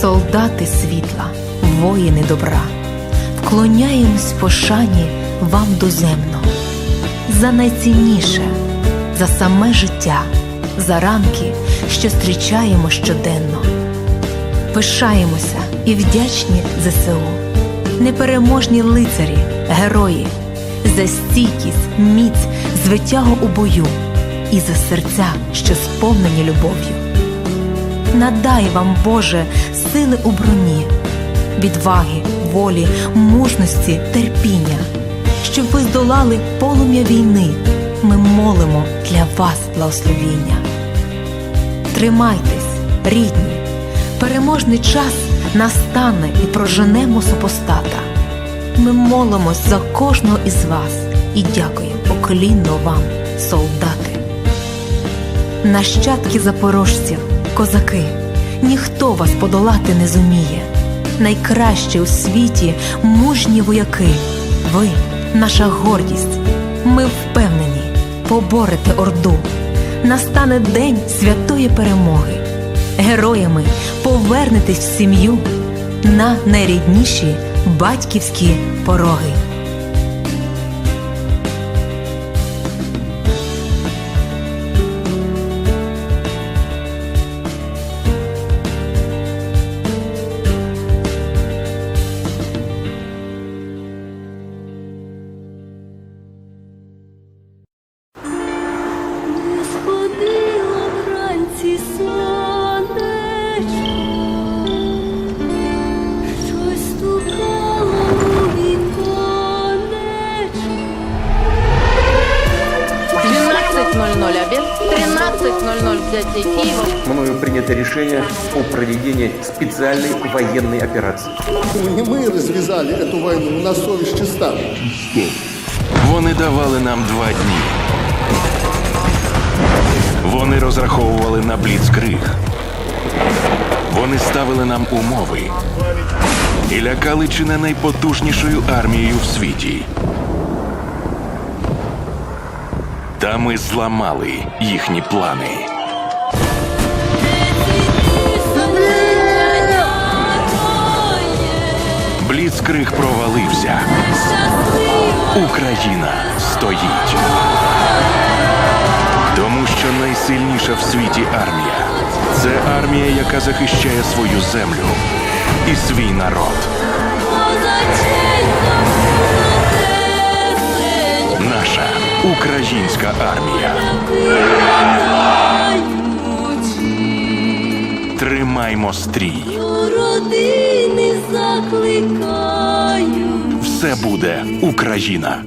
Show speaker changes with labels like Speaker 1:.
Speaker 1: солдати світла, воїни добра, вклоняємось пошані вам доземно, за найцінніше, за саме життя, за ранки, що зустрічаємо щоденно. Пишаємося і вдячні ЗСУ, непереможні лицарі, герої, за стійкість, міць, звитягу у бою і за серця, що сповнені любов'ю. Надай вам, Боже, сили у броні, відваги, волі, мужності, терпіння, щоб ви здолали полум'я війни. Ми молимо для вас благословіння. Тримайтесь, рідні, переможний час настане і проженемо супостата. Ми молимось за кожного із вас і дякуємо поклінно вам, солдати. Нащадки запорожців, козаки, ніхто вас подолати не зуміє. Найкраще у світі мужні вояки. Ви наша гордість. Ми впевнені, поборете орду. Настане день святої перемоги. Героями повернетесь в сім'ю на найрідніші батьківські пороги.
Speaker 2: Обед, 13.00 взятие Киева.
Speaker 3: Мною принято решение о проведении специальной военной операции.
Speaker 4: Не мы развязали эту войну, у нас совесть чиста.
Speaker 5: Вони давали нам два дні. Вони розраховували на бліцкриг. Вони ставили нам умови і лякали чи не найпотужнішою армією в світі. Та ми зламали їхні плани. Бліцкриг провалився. Україна стоїть. Тому що найсильніша в світі армія це армія, яка захищає свою землю і свій народ. Українська армія. Тримаймо стрій.
Speaker 6: Родини закликаю.
Speaker 5: Все буде Україна.